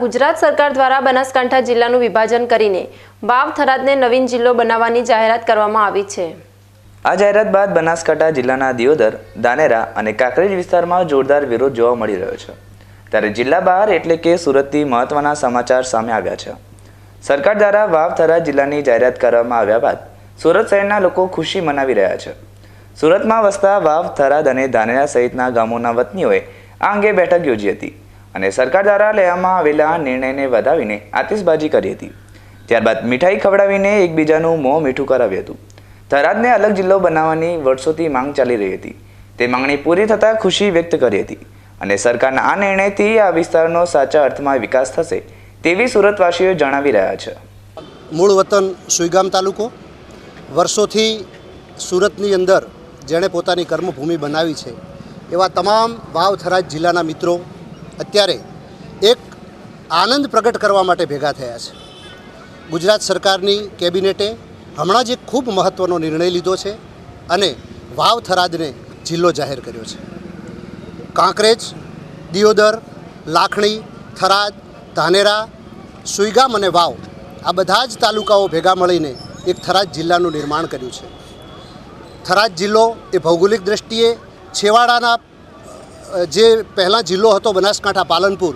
ગુજરાત સરકાર દ્વારા બનાસકાંઠા જિલ્લાનું વિભાજન કરીને વાવ થરાદને નવીન જિલ્લો બનાવવાની જાહેરાત કરવામાં આવી છે. આ જાહેરાત બાદ બનાસકાંઠા જિલ્લાના દિયોદર, દાનેરા અને કાંકરેજ વિસ્તારમાં જોરદાર વિરોધ જોવા મળી રહ્યો છે. ત્યારે જિલ્લા બહાર એટલે કે સુરતથી મહત્વના સમાચાર સામે આવ્યા છે. સરકાર દ્વારા વાવ થરાદ જિલ્લાની જાહેરાત કરવામાં આવ્યા બાદ સુરત શહેરના લોકો ખુશી મનાવી રહ્યા છે. સુરતમાં વસતા વાવ થરાદ અને ધાનેરા સહિતના ગામોના વતનીઓએ આ અંગે બેઠક યોજી હતી. અને સરકાર દ્વારા લેવામાં આવેલા નિર્ણયને વધાવીને આતિશબાજી કરી હતી. ત્યારબાદ મીઠાઈ ખવડાવીને એકબીજાનું મોં મીઠું કરાવ્યું હતું. થરાદને અલગ જિલ્લો બનાવવાની વર્ષોથી માંગ ચાલી રહી હતી. તે માંગણી પૂરી થતાં ખુશી વ્યક્ત કરી હતી અને સરકારના આ નિર્ણયથી આ વિસ્તારનો સાચા અર્થમાં વિકાસ થશે તેવી સુરતવાસીઓ જણાવી રહ્યા છે. મૂળ વતન સુઈગામ તાલુકો. વર્ષોથી સુરતની અંદર જેણે પોતાની કર્મભૂમિ બનાવી છે એવા તમામ વાવ થરાદ જિલ્લાના મિત્રો અત્યારે એક આનંદ પ્રગટ કરવા માટે ભેગા થયા છે. ગુજરાત સરકારની કેબિનેટે હમણાં જ એક ખૂબ મહત્ત્વનો નિર્ણય લીધો છે અને વાવ થરાદને જિલ્લો જાહેર કર્યો છે. કાંકરેજ, દિયોદર, લાખણી, થરાદ, ધાનેરા, સુઈગામ અને વાવ આ બધા જ તાલુકાઓ ભેગા મળીને એક થરાદ જિલ્લાનું નિર્માણ કર્યું છે. થરાદ જિલ્લો એ ભૌગોલિક દ્રષ્ટિએ છેવાડાના જે પહેલાં જિલ્લો હતો બનાસકાંઠા પાલનપુર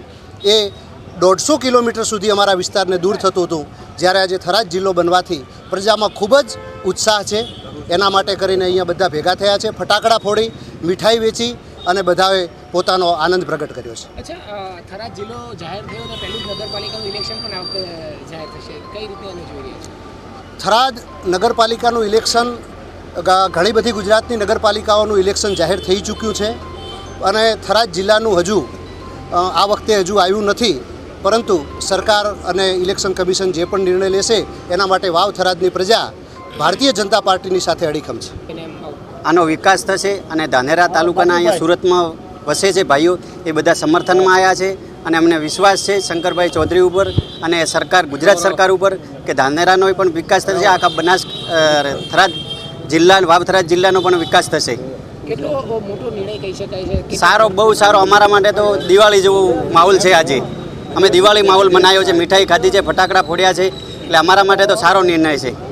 એ દોઢસો કિલોમીટર સુધી અમારા વિસ્તારને દૂર થતું હતું. જ્યારે આજે થરાદ જિલ્લો બનવાથી પ્રજામાં ખૂબ જ ઉત્સાહ છે. એના માટે કરીને અહીંયા બધા ભેગા થયા છે ફટાકડા ફોડી મીઠાઈ વેચી અને બધાએ પોતાનો આનંદ પ્રગટ કર્યો છે. અચ્છા થરાદ જિલ્લો જાહેર થયો અને પહેલું નગરપાલિકાનું ઇલેક્શન પણ આ વખતે જાહેર થશે. કઈ રીતે એને જોઈ રહ્યા છે? થરાદ નગરપાલિકાનું ઇલેક્શન ઘણી બધી ગુજરાતની નગરપાલિકાઓનું ઇલેક્શન જાહેર થઈ ચૂક્યું છે. અને થરાદ જિલ્લાનું હજુ આ વખતે હજુ આવ્યું નથી. પરંતુ સરકાર અને ઇલેક્શન કમિશન જે પણ નિર્ણય લેશે, એના માટે વાવ થરાદની પ્રજા ભારતીય જનતા પાર્ટીની સાથે અડીખમ છે. આનો વિકાસ થશે અને ધાનેરા તાલુકાના અહીંયા સુરતમાં વસે છે ભાઈઓ, એ બધા સમર્થનમાં આવ્યા છે અને અમને વિશ્વાસ છે શંકરભાઈ ચૌધરી ઉપર અને સરકાર, ગુજરાત સરકાર ઉપર કે ધાનેરાનો પણ વિકાસ થશે, આખા બનાસ થરાદ જિલ્લા વાવથરાજ જિલ્લાનો પણ વિકાસ થશે. કેટલો મોટો નિર્ણય કહી શકાય છે? સારો, બહુ સારો. અમારા માટે તો દિવાળી જેવો માહોલ છે આજે. અમે દિવાળી માહોલ મનાવ્યો છે. મીઠાઈ ખાધી છે, ફટાકડા ફોડ્યા છે. એટલે અમારા માટે તો સારો નિર્ણય છે.